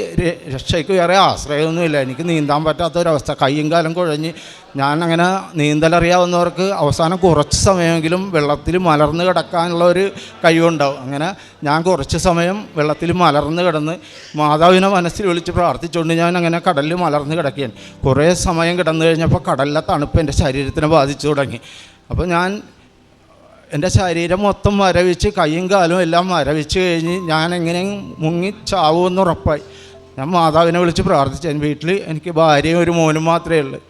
രക്ഷയ്ക്ക് വേറെ ആശ്രയമൊന്നുമില്ല. എനിക്ക് നീന്താൻ പറ്റാത്തൊരവസ്ഥ. കയ്യും കാലം കുഴഞ്ഞ് ഞാൻ അങ്ങനെ നീന്തലറിയാവുന്നവർക്ക് അവസാനം കുറച്ച് സമയമെങ്കിലും വെള്ളത്തിൽ മലർന്ന് കിടക്കാനുള്ള ഒരു കഴിവുണ്ടാവും. അങ്ങനെ ഞാൻ കുറച്ച് സമയം വെള്ളത്തിൽ മലർന്ന് കിടന്ന് മാതാവിനെ മനസ്സിൽ വിളിച്ച് പ്രാർത്ഥിച്ചുകൊണ്ട് ഞാൻ അങ്ങനെ കടലിൽ മലർന്ന് കിടക്കുകയാണ്. കുറേ സമയം കിടന്നു കഴിഞ്ഞപ്പോൾ കടലിലെ തണുപ്പ് എന്റെ ശരീരത്തിനെ ബാധിച്ചു തുടങ്ങി. അപ്പോൾ ഞാൻ എന്റെ ശരീരം മൊത്തം മരവിച്ച് കൈയും കാലും എല്ലാം മരവിച്ച് കഴിഞ്ഞ് ഞാൻ എങ്ങനെ മുങ്ങി ചാവുമെന്ന് ഉറപ്പായി. ഞാൻ മാതാവിനെ വിളിച്ച് പ്രാർത്ഥിച്ചു. എന്റെ വീട്ടിൽ എനിക്ക് ഭാര്യയും ഒരു മോനും മാത്രമേ ഉള്ളൂ.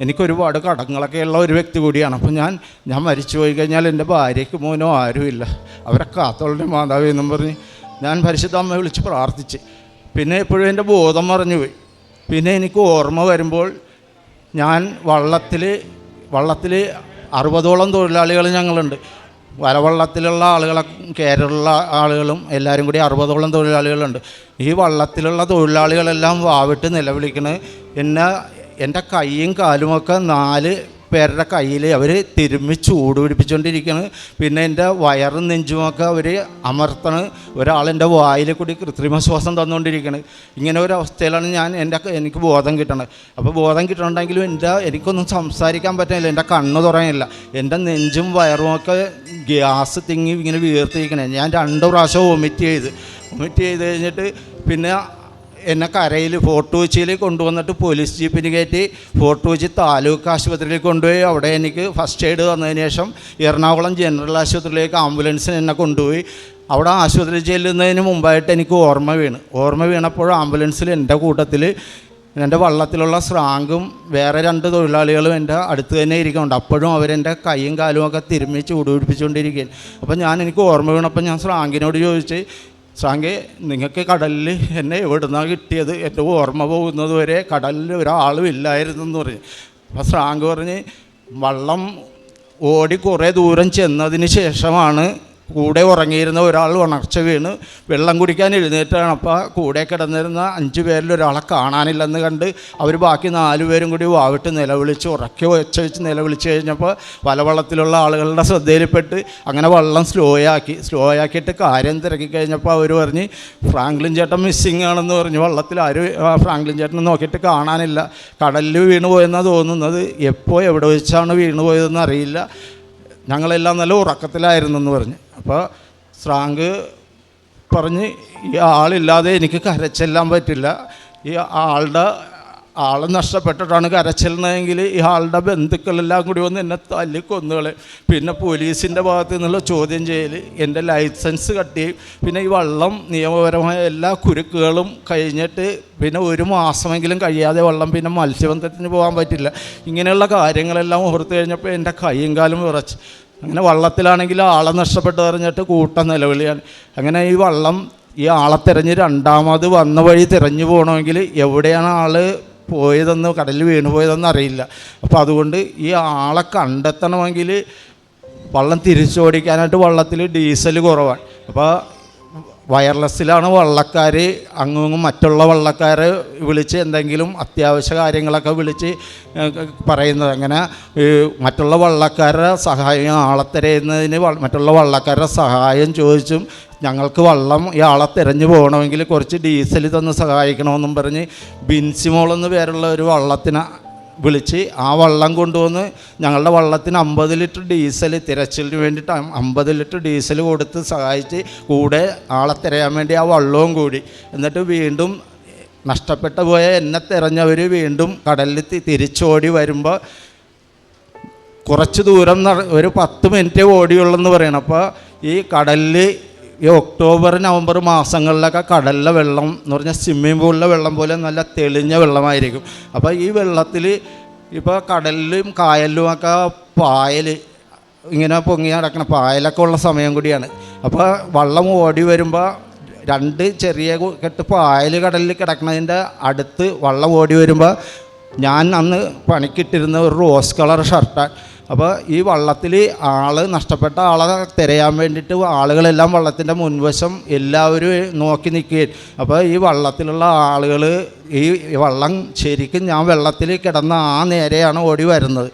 എനിക്ക് ഒരുപാട് കടങ്ങളൊക്കെ ഉള്ള ഒരു വ്യക്തി കൂടിയാണ്. അപ്പോൾ ഞാൻ ഞാൻ മരിച്ചു പോയി കഴിഞ്ഞാൽ എന്റെ ഭാര്യയ്ക്ക് മോനോ ആരുമില്ല അവരെ കാത്തോളുടെ മാതാവ് എന്നും പറഞ്ഞ് ഞാൻ പരിശുദ്ധ അമ്മയെ വിളിച്ച് പ്രാർത്ഥിച്ച്. പിന്നെ എപ്പോഴും എന്റെ ബോധം മറിഞ്ഞു പോയി. പിന്നെ എനിക്ക് ഓർമ്മ വരുമ്പോൾ ഞാൻ വള്ളത്തിൽ വള്ളത്തിൽ അറുപതോളം തൊഴിലാളികൾ ഞങ്ങളുണ്ട്. വലവള്ളത്തിലുള്ള ആളുകളെ കേരള ആളുകളും എല്ലാവരും കൂടി അറുപതോളം തൊഴിലാളികളുണ്ട്. ഈ വള്ളത്തിലുള്ള തൊഴിലാളികളെല്ലാം വാവിട്ട് നിലവിളിക്കണ്. എന്നെ എന്റെ കൈയും കാലുമൊക്കെ നാല് പേരുടെ കയ്യിൽ അവർ തിരുമ്മി ചൂട് പിടിപ്പിച്ചുകൊണ്ടിരിക്കുകയാണ് പിന്നെ എന്റെ വയറും നെഞ്ചുമൊക്കെ അവർ അമർത്തണ്. ഒരാളെന്റെ വായിൽ കൂടി കൃത്രിമ ശ്വാസം തന്നുകൊണ്ടിരിക്കുകയാണ് ഇങ്ങനെ ഒരു അവസ്ഥയിലാണ് ഞാൻ എന്റെ എനിക്ക് ബോധം കിട്ടണത്. അപ്പോൾ ബോധം കിട്ടണമെങ്കിലും എന്റെ എനിക്കൊന്നും സംസാരിക്കാൻ പറ്റുന്നില്ല. എന്റെ കണ്ണ് തുറയില്ല എന്റെ നെഞ്ചും വയറുമൊക്കെ ഗ്യാസ് തിങ്ങി ഇങ്ങനെ വീർത്തിരിക്കണേ. ഞാൻ രണ്ട് പ്രാവശ്യം വൊമിറ്റ് ചെയ്ത്. വൊമിറ്റ് ചെയ്ത് കഴിഞ്ഞിട്ട് പിന്നെ എന്നെ കരയിൽ ഫോർട്ട് കൊച്ചിയിൽ കൊണ്ടുവന്നിട്ട് പോലീസ് ജീപ്പിന് കയറ്റി ഫോർട്ട് കൊച്ചി താലൂക്ക് ആശുപത്രിയിൽ കൊണ്ടുപോയി. അവിടെ എനിക്ക് ഫസ്റ്റ് എയ്ഡ് വന്നതിന് ശേഷം എറണാകുളം ജനറൽ ആശുപത്രിയിലേക്ക് ആംബുലൻസിന് എന്നെ കൊണ്ടുപോയി. അവിടെ ആശുപത്രിയിൽ ചെല്ലുന്നതിന് മുമ്പായിട്ട് എനിക്ക് ഓർമ്മ വീണ്. ഓർമ്മ വീണപ്പോൾ ആംബുലൻസിൽ എന്റെ കൂട്ടത്തിൽ എന്റെ വള്ളത്തിലുള്ള സ്രാങ്കും വേറെ രണ്ട് തൊഴിലാളികളും എന്റെ അടുത്ത് തന്നെ ഇരിക്കുന്നുണ്ട്. അപ്പോഴും അവരെന്റെ കൈയും കാലും ഒക്കെ തിരുമ്മി ചൂടുപിടിപ്പിച്ചുകൊണ്ടിരിക്കുകയാണ്. അപ്പോൾ ഞാൻ എനിക്ക് ഓർമ്മ വീണപ്പോൾ ഞാൻ സ്രാങ്കിനോട് ചോദിച്ച് സ്രാങ്കെ നിങ്ങൾക്ക് കടലിൽ എന്നെ എവിടുന്നാണ് കിട്ടിയത്? എന്റെ ഓർമ്മ പോകുന്നത് വരെ കടലിൽ ഒരാളും ഇല്ലായിരുന്നു എന്ന് പറഞ്ഞു. അപ്പോൾ സാങ്ക് പറഞ്ഞ് വള്ളം ഓടി കുറേ ദൂരം ചെന്നതിന് ശേഷമാണ് കൂടെ ഉറങ്ങിയിരുന്ന ഒരാൾ ഉണർച്ച വീണ് വെള്ളം കുടിക്കാൻ എഴുന്നേറ്റാണ്. അപ്പോൾ കൂടെ കിടന്നിരുന്ന അഞ്ച് പേരിൽ ഒരാളെ കാണാനില്ലെന്ന് കണ്ട് അവർ ബാക്കി നാല് പേരും കൂടി വാവിട്ട് നിലവിളിച്ച് ഉറക്കി ഒച്ച വെച്ച് നിലവിളിച്ച് കഴിഞ്ഞപ്പോൾ പല വള്ളത്തിലുള്ള ആളുകളുടെ ശ്രദ്ധയിൽപ്പെട്ട് അങ്ങനെ വള്ളം സ്ലോ ആക്കി സ്ലോ ആക്കിയിട്ട് കാര്യം തിരക്കി കഴിഞ്ഞപ്പോൾ അവർ പറഞ്ഞ് ഫ്രാങ്ക്ലിൻ ചേട്ടൻ മിസ്സിങ് ആണെന്ന് പറഞ്ഞു. വള്ളത്തിൽ ആരും ഫ്രാങ്ക്ലിൻ ചേട്ടനെ നോക്കിയിട്ട് കാണാനില്ല. കടലിൽ വീണ് പോയെന്നാണ് തോന്നുന്നത്. എപ്പോൾ എവിടെ വെച്ചാണ് വീണ് പോയതെന്ന് അറിയില്ല. ഞങ്ങളെല്ലാം നല്ല ഉറക്കത്തിലായിരുന്നു എന്ന് പറഞ്ഞു. അപ്പോൾ സ്രാങ്ക് പറഞ്ഞ് ഈ ആളില്ലാതെ എനിക്ക് കരച്ചെല്ലാം പറ്റില്ല. ഈ ആളുടെ ആളെ നഷ്ടപ്പെട്ടിട്ടാണ് കരച്ചിലെങ്കിൽ ഈ ആളുടെ ബന്ധുക്കളെല്ലാം കൂടി വന്ന് എന്നെ തല്ലി കൊന്നുകളെ പിന്നെ പോലീസിന്റെ ഭാഗത്തു നിന്നുള്ള ചോദ്യം ചെയ്യൽ എന്റെ ലൈസൻസ് കട്ടി. പിന്നെ ഈ വള്ളം നിയമപരമായ എല്ലാ കുരുക്കുകളും കഴിഞ്ഞിട്ട് പിന്നെ ഒരു മാസമെങ്കിലും കഴിയാതെ വള്ളം പിന്നെ മത്സ്യബന്ധനത്തിന് പോകാൻ പറ്റില്ല. ഇങ്ങനെയുള്ള കാര്യങ്ങളെല്ലാം ഓർത്ത് കഴിഞ്ഞപ്പോൾ എന്റെ കൈയും കാലും വിറച്ച്. അങ്ങനെ വള്ളത്തിലാണെങ്കിൽ ആളെ നഷ്ടപ്പെട്ടു പറഞ്ഞിട്ട് കൂട്ടം നിലവിളിയാണ്. അങ്ങനെ ഈ വള്ളം ഈ ആളെ തിരഞ്ഞ് രണ്ടാമത് വന്ന വഴി തിരഞ്ഞു പോകണമെങ്കിൽ എവിടെയാണ് ആൾ പോയതെന്ന് കടലിൽ വീണു പോയതെന്ന് അറിയില്ല. അപ്പോൾ അതുകൊണ്ട് ഈ ആളെ കണ്ടെത്തണമെങ്കിൽ വള്ളം തിരിച്ചോടിക്കാനായിട്ട് വള്ളത്തിൽ ഡീസൽ കുറവാണ്. അപ്പോൾ വയർലെസ്സിലാണ് വള്ളക്കാർ അങ്ങും മറ്റുള്ള വള്ളക്കാരെ വിളിച്ച് എന്തെങ്കിലും അത്യാവശ്യ കാര്യങ്ങളൊക്കെ വിളിച്ച് പറയുന്നത്. അങ്ങനെ മറ്റുള്ള വള്ളക്കാരുടെ സഹായം ആളെ തിരയുന്നതിന് മറ്റുള്ള വള്ളക്കാരുടെ സഹായം ചോദിച്ചും ഞങ്ങൾക്ക് വള്ളം ആളെ തിരഞ്ഞു പോകണമെങ്കിൽ കുറച്ച് ഡീസൽ തന്ന് സഹായിക്കണമെന്നും പറഞ്ഞ് ബിൻസിമോൾ എന്ന് പേരുള്ള ഒരു വള്ളത്തിന് വിളിച്ച് ആ വള്ളം കൊണ്ടുവന്ന് ഞങ്ങളുടെ വള്ളത്തിന് അമ്പത് ലിറ്റർ ഡീസൽ തിരച്ചിലിന് വേണ്ടിയിട്ട് അമ്പത് ലിറ്റർ ഡീസൽ കൊടുത്ത് സഹായിച്ച് കൂടെ ആളെ തിരയാൻ വേണ്ടി ആ വള്ളവും കൂടി. എന്നിട്ട് വീണ്ടും നഷ്ടപ്പെട്ടു പോയ എന്നെ തിരഞ്ഞവർ വീണ്ടും കടലിൽ തിരിച്ചോടി വരുമ്പോൾ കുറച്ച് ദൂരം ഒരു പത്ത് മിനിറ്റ് ഓടിയുള്ളെന്ന് പറയണം. അപ്പോൾ ഈ കടലിൽ ഈ ഒക്ടോബർ നവംബർ മാസങ്ങളിലൊക്കെ കടലിലെ വെള്ളം എന്ന് പറഞ്ഞാൽ സ്വിമ്മിംഗ് പൂളിലെ വെള്ളം പോലെ നല്ല തെളിഞ്ഞ വെള്ളമായിരിക്കും. അപ്പോൾ ഈ വെള്ളത്തിൽ ഇപ്പോൾ കടലിലും കായലിലുമൊക്കെ പായൽ ഇങ്ങനെ പൊങ്ങി നടക്കണം പായലൊക്കെ ഉള്ള സമയം കൂടിയാണ്. അപ്പോൾ വള്ളം ഓടി വരുമ്പോൾ രണ്ട് ചെറിയ കെട്ട് പായൽ കടലിൽ കിടക്കുന്നതിന്റെ അടുത്ത് വള്ളം ഓടി വരുമ്പോൾ ഞാൻ അന്ന് പണിക്കിട്ടിരുന്ന ഒരു റോസ് കളർ ഷർട്ടാണ്. അപ്പോൾ ഈ വള്ളത്തിൽ ആൾ നഷ്ടപ്പെട്ട ആളെ തിരയാൻ വേണ്ടിയിട്ട് ആളുകളെല്ലാം വള്ളത്തിന്റെ മുൻവശം എല്ലാവരും നോക്കി നിൽക്കുകയും. അപ്പോൾ ഈ വള്ളത്തിലുള്ള ആളുകൾ ഈ വള്ളം ശരിക്കും ഞാൻ വെള്ളത്തിൽ കിടന്ന ആ നേരെയാണ് ഓടി വരുന്നത്.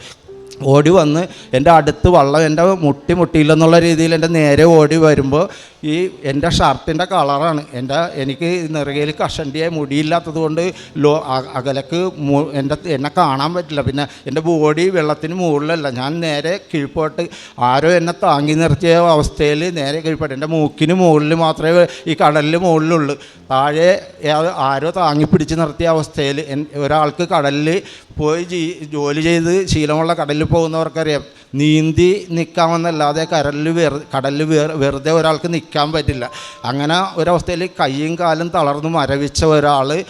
ഓടി വന്ന് എന്റെ അടുത്ത് വള്ളം എന്റെ മുട്ടി മുട്ടിയില്ലെന്നുള്ള രീതിയിൽ എന്റെ നേരെ ഓടി വരുമ്പോൾ ഈ എന്റെ ഷർട്ടിന്റെ കളറാണ്. എന്റെ എനിക്ക് നിറകയിൽ കഷണ്ടിയായി മുടിയില്ലാത്തത് കൊണ്ട് ലോ അകലക്ക് എന്റെ എന്നെ കാണാൻ പറ്റില്ല. പിന്നെ എന്റെ ബോഡി വെള്ളത്തിന് മുകളിലല്ല. ഞാൻ നേരെ കീഴ്പോട്ട് ആരോ എന്നെ താങ്ങി നിർത്തിയ അവസ്ഥയിൽ നേരെ കീഴ്പോട്ട്. എന്റെ മൂക്കിന് മുകളിൽ മാത്രമേ ഈ കടലിൽ മുകളിലുള്ളൂ. താഴെ ആരോ താങ്ങി പിടിച്ച് നിർത്തിയ അവസ്ഥയിൽ ഒരാൾക്ക് കടലിൽ പോയി ജോലി ചെയ്ത് ശീലമുള്ള കടലിൽ പോകുന്നവർക്കറിയാം. നീന്തി നിൽക്കാമെന്നല്ലാതെ കരലിൽ വെറു കടലിൽ വെറു- വെറുതെ ഒരാൾക്ക് നിൽക്കാൻ പറ്റില്ല. അങ്ങനെ ഒരവസ്ഥയിൽ കൈയും കാലും തളർന്നു മരവിച്ച ഒരാൾ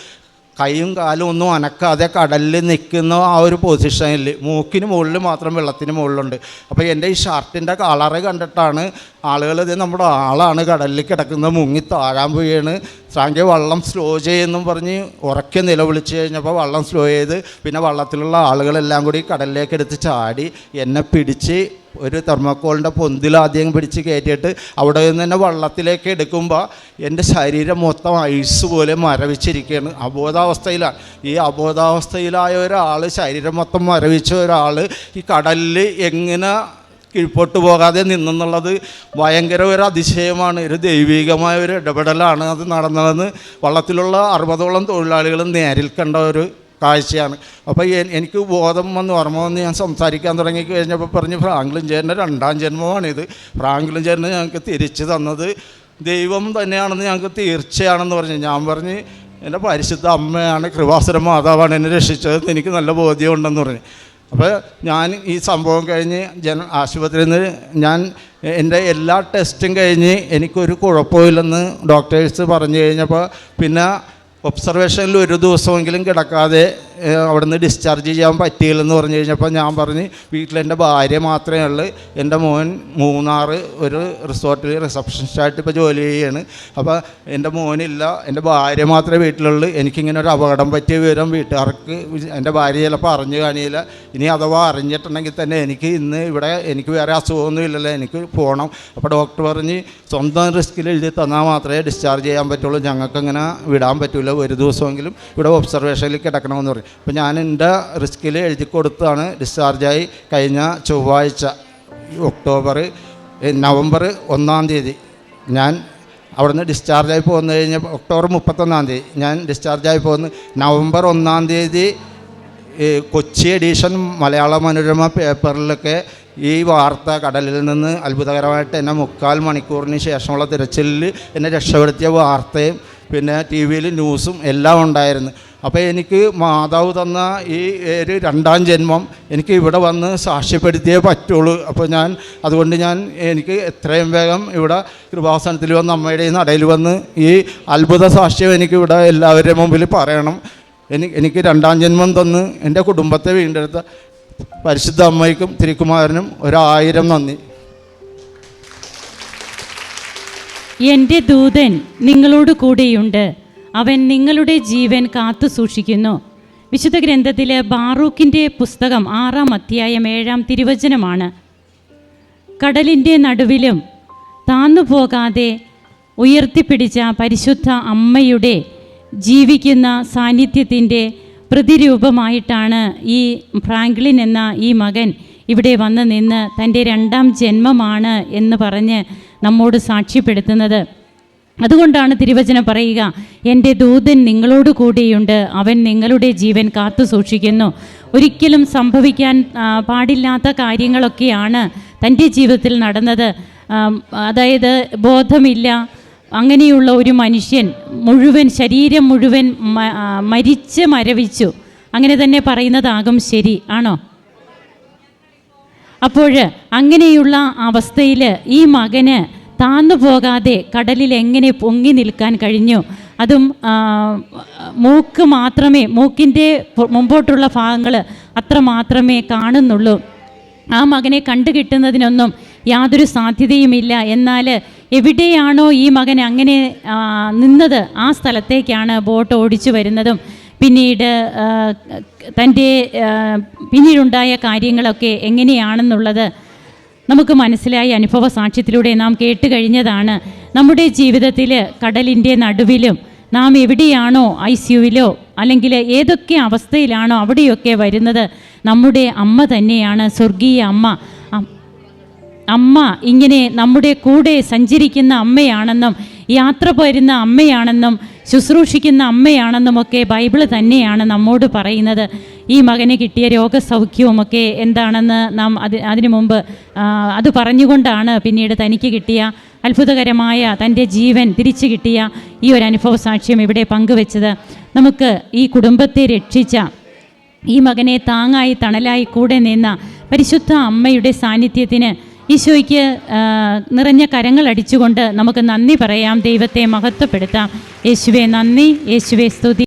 കൈയും കാലും ഒന്നും അനക്കാതെ കടലിൽ നിൽക്കുന്ന ആ ഒരു പൊസിഷനിൽ മൂക്കിന് മുകളിൽ മാത്രം വെള്ളത്തിന് മുകളിലുണ്ട്. അപ്പോൾ എന്റെ ഈ ഷർട്ടിന്റെ കളറ് കണ്ടിട്ടാണ് ആളുകൾ ഇത് നമ്മുടെ ആളാണ് കടലിൽ കിടക്കുന്നത് മുങ്ങി താഴാൻ പോവുകയാണ്. സാങ്കി വള്ളം സ്ലോ ചെയ്യുമെന്നും പറഞ്ഞ് ഉറക്കെ നിലവിളിച്ച് കഴിഞ്ഞപ്പോൾ വള്ളം സ്ലോ ചെയ്ത് പിന്നെ വള്ളത്തിലുള്ള ആളുകളെല്ലാം കൂടി കടലിലേക്ക് എടുത്ത് ചാടി എന്നെ പിടിച്ച് ഒരു തെർമോക്കോളിന്റെ പൊന്തിലാദ്യം പിടിച്ച് കയറ്റിയിട്ട് അവിടെ നിന്ന് തന്നെ വള്ളത്തിലേക്ക് എടുക്കുമ്പോൾ എന്റെ ശരീരം മൊത്തം ഐസ് പോലെ മരവിച്ചിരിക്കുകയാണ്. അബോധാവസ്ഥയിലാണ്. ഈ അബോധാവസ്ഥയിലായ ഒരാൾ ശരീരം മൊത്തം മരവിച്ച ഒരാൾ ഈ കടലിൽ എങ്ങനെ കീഴ്പോട്ട് പോകാതെ നിന്നെന്നുള്ളത് ഭയങ്കര ഒരു അതിശയമാണ്. ഒരു ദൈവികമായ ഒരു ഇടപെടലാണ് അത് നടന്നതെന്ന് വള്ളത്തിലുള്ള അറുപതോളം തൊഴിലാളികൾ നേരിൽ കണ്ട ഒരു കാഴ്ചയാണ്. അപ്പോൾ എനിക്ക് ബോധം വന്ന് ഓർമ്മ വന്ന് ഞാൻ സംസാരിക്കാൻ തുടങ്ങി കഴിഞ്ഞപ്പോൾ പറഞ്ഞ് ഫ്രാങ്ക്ലിൻ ചേട്ടന്റെ രണ്ടാം ജന്മമാണിത്. ഫ്രാങ്ക്ലിൻ ചേട്ടന് ഞങ്ങൾക്ക് തിരിച്ചു തന്നത് ദൈവം തന്നെയാണെന്ന് ഞങ്ങൾക്ക് തീർച്ചയാണെന്ന് പറഞ്ഞു. ഞാൻ പറഞ്ഞ് എന്റെ പരിശുദ്ധ അമ്മയാണ് കൃപാസുര മാതാവാണ് എന്നെ രക്ഷിച്ചത് എനിക്ക് നല്ല ബോധ്യമുണ്ടെന്ന് പറഞ്ഞു. അപ്പോൾ ഞാൻ ഈ സംഭവം കഴിഞ്ഞ് ജന ആശുപത്രിയിൽ നിന്ന് ഞാൻ എന്റെ എല്ലാ ടെസ്റ്റും കഴിഞ്ഞ് എനിക്കൊരു കുഴപ്പമില്ലെന്ന് ഡോക്ടേഴ്സ് പറഞ്ഞു കഴിഞ്ഞപ്പോൾ പിന്നെ ഒബ്സർവേഷനിൽ ഒരു ദിവസമെങ്കിലും കിടക്കാതെ അവിടുന്ന് ഡിസ്ചാർജ് ചെയ്യാൻ പറ്റിയില്ലെന്ന് പറഞ്ഞു കഴിഞ്ഞപ്പോൾ ഞാൻ പറഞ്ഞ് വീട്ടിലെന്റെ ഭാര്യ മാത്രമേ ഉള്ളൂ. എന്റെ മോൻ മൂന്നാറ് ഒരു റിസോർട്ടിൽ റിസപ്ഷനിസ്റ്റായിട്ട് ഇപ്പോൾ ജോലി ചെയ്യാണ്. അപ്പോൾ എന്റെ മോനില്ല എന്റെ ഭാര്യ മാത്രമേ വീട്ടിലുള്ളൂ. എനിക്കിങ്ങനെ ഒരു അപകടം പറ്റിയ വിവരം വീട്ടുകാർക്ക് എന്റെ ഭാര്യ ചിലപ്പോൾ അറിഞ്ഞു കാണിയില്ല. ഇനി അഥവാ അറിഞ്ഞിട്ടുണ്ടെങ്കിൽ തന്നെ എനിക്ക് ഇന്ന് ഇവിടെ എനിക്ക് വേറെ അസുഖമൊന്നും ഇല്ലല്ലോ. എനിക്ക് പോകണം അപ്പോൾ ഡോക്ടർ പറഞ്ഞ് സ്വന്തം റിസ്കിൽ എഴുതി തന്നാൽ മാത്രമേ ഡിസ്ചാർജ് ചെയ്യാൻ പറ്റുള്ളൂ. ഞങ്ങൾക്കങ്ങനെ വിടാൻ പറ്റില്ല ഒരു ദിവസമെങ്കിലും ഇവിടെ ഒബ്സർവേഷനിൽ കിടക്കണമെന്ന് പറയും അപ്പോൾ ഞാൻ എന്റെ റിസ്കിൽ എഴുതി കൊടുത്താണ് ഡിസ്ചാർജായി കഴിഞ്ഞ ചൊവ്വാഴ്ച ഒക്ടോബർ നവംബർ ഒന്നാം തീയതി. ഞാൻ അവിടുന്ന് ഡിസ്ചാർജായി പോന്നു കഴിഞ്ഞ ഒക്ടോബർ മുപ്പത്തൊന്നാം തീയതി. ഞാൻ ഡിസ്ചാർജായി പോകുന്നു നവംബർ ഒന്നാം തീയതി കൊച്ചി എഡീഷൻ മലയാള മനോരമ പേപ്പറിലൊക്കെ ഈ വാർത്ത കടലിൽ നിന്ന് അത്ഭുതകരമായിട്ട് എന്നെ മുക്കാൽ മണിക്കൂറിന് ശേഷമുള്ള തിരച്ചിലിൽ എന്നെ രക്ഷപ്പെടുത്തിയ വാർത്തയും പിന്നെ ടി വിയിൽ ന്യൂസും എല്ലാം ഉണ്ടായിരുന്നു. അപ്പോൾ എനിക്ക് മാതാവ് തന്ന ഈ ഒരു രണ്ടാം ജന്മം എനിക്ക് ഇവിടെ വന്ന് സാക്ഷ്യപ്പെടുത്തിയേ പറ്റുള്ളൂ. അപ്പോൾ ഞാൻ അതുകൊണ്ട് ഞാൻ എനിക്ക് എത്രയും വേഗം ഇവിടെ കൃപാസനത്തിൽ വന്ന് അമ്മയുടെ നടയിൽ വന്ന് ഈ അത്ഭുത സാക്ഷ്യം എനിക്ക് ഇവിടെ എല്ലാവരുടെ മുമ്പിൽ പറയണം. എനിക്ക് എനിക്ക് രണ്ടാം ജന്മം തന്ന് എന്റെ കുടുംബത്തെ വീണ്ടെടുത്ത പരിശുദ്ധ അമ്മയ്ക്കും തിരുക്കുമാരനും ഒരായിരം നന്ദി. എന്റെ ദൂതൻ നിങ്ങളോട് കൂടെയുണ്ട്. അവൻ നിങ്ങളുടെ ജീവൻ കാത്തു സൂക്ഷിക്കുന്നു. വിശുദ്ധ ഗ്രന്ഥത്തിലെ ബാറൂക്കിന്റെ പുസ്തകം ആറാം അധ്യായം ഏഴാം തിരുവചനമാണ്. കടലിന്റെ നടുവിലും താന്നു പോകാതെ ഉയർത്തിപ്പിടിച്ച പരിശുദ്ധ അമ്മയുടെ ജീവിക്കുന്ന സാന്നിധ്യത്തിന്റെ പ്രതിരൂപമായിട്ടാണ് ഈ ഫ്രാങ്ക്ലിൻ എന്ന ഈ മകൻ ഇവിടെ വന്ന് നിന്ന് തന്റെ രണ്ടാം ജന്മമാണ് എന്ന് പറഞ്ഞ് നമ്മോട് സാക്ഷ്യപ്പെടുത്തുന്നത്. അതുകൊണ്ടാണ് തിരുവചനം പറയുക എന്റെ ദൂതൻ നിങ്ങളോട് കൂടിയുണ്ട് അവൻ നിങ്ങളുടെ ജീവൻ കാത്തു സൂക്ഷിക്കുന്നു. ഒരിക്കലും സംഭവിക്കാൻ പാടില്ലാത്ത കാര്യങ്ങളൊക്കെയാണ് തന്റെ ജീവിതത്തിൽ നടന്നത്. അതായത് ബോധമില്ല അങ്ങനെയുള്ള ഒരു മനുഷ്യൻ മുഴുവൻ ശരീരം മുഴുവൻ മരിച്ച് മരവിച്ചു. അങ്ങനെ തന്നെ പറയുന്നതാകും ശരി ആണോ? അപ്പോൾ അങ്ങനെയുള്ള അവസ്ഥയിൽ ഈ മകന് താന്നു പോകാതെ കടലിൽ എങ്ങനെ പൊങ്ങി നിൽക്കാൻ കഴിഞ്ഞു? അതും മൂക്ക് മാത്രമേ മൂക്കിന്റെ മുമ്പോട്ടുള്ള ഭാഗങ്ങൾ അത്ര മാത്രമേ കാണുന്നുള്ളൂ. ആ മകനെ കണ്ടു കിട്ടുന്നതിനൊന്നും യാതൊരു സാധ്യതയുമില്ല. എന്നാൽ എവിടെയാണോ ഈ മകൻ അങ്ങനെ നിന്നത് ആ സ്ഥലത്തേക്കാണ് ബോട്ട് ഓടിച്ചു വരുന്നതും. പിന്നീട് തന്റെ പിന്നീടുണ്ടായ കാര്യങ്ങളൊക്കെ എങ്ങനെയാണെന്നുള്ളത് നമുക്ക് മനസ്സിലായി അനുഭവ സാക്ഷ്യത്തിലൂടെ നാം കേട്ട് കഴിഞ്ഞതാണ് നമ്മുടെ ജീവിതത്തിൽ കടലിന്റെ നടുവിലും നാം എവിടെയാണോ ഐ സിയുവിലോ അല്ലെങ്കിൽ ഏതൊക്കെ അവസ്ഥയിലാണോ അവിടെയൊക്കെ വരുന്നത് നമ്മുടെ അമ്മ തന്നെയാണ് സ്വർഗീയ അമ്മ. അമ്മ ഇങ്ങനെ നമ്മുടെ കൂടെ സഞ്ചരിക്കുന്ന അമ്മയാണെന്നും യാത്ര പോരുന്ന അമ്മയാണെന്നും ശുശ്രൂഷിക്കുന്ന അമ്മയാണെന്നുമൊക്കെ ബൈബിൾ തന്നെയാണ് നമ്മോട് പറയുന്നത്. ഈ മകന് കിട്ടിയ രോഗസൗഖ്യവുമൊക്കെ എന്താണെന്ന് നാം അത് അതിനു മുമ്പ് അത് പറഞ്ഞുകൊണ്ടാണ് പിന്നീട് തനിക്ക് കിട്ടിയ അത്ഭുതകരമായ തന്റെ ജീവൻ തിരിച്ചു കിട്ടിയ ഈ ഒരു അനുഭവ സാക്ഷ്യം ഇവിടെ പങ്കുവെച്ചത്. നമുക്ക് ഈ കുടുംബത്തെ രക്ഷിച്ച ഈ മകനെ താങ്ങായി തണലായി കൂടെ നിന്ന പരിശുദ്ധ അമ്മയുടെ സാന്നിധ്യത്തിന് ഈശോയ്ക്ക് നിറഞ്ഞ കരങ്ങൾ അടിച്ചുകൊണ്ട് നമുക്ക് നന്ദി പറയാം. ദൈവത്തെ മഹത്വപ്പെടുത്താം. യേശുവെ നന്ദി. യേശുവെ സ്തുതി.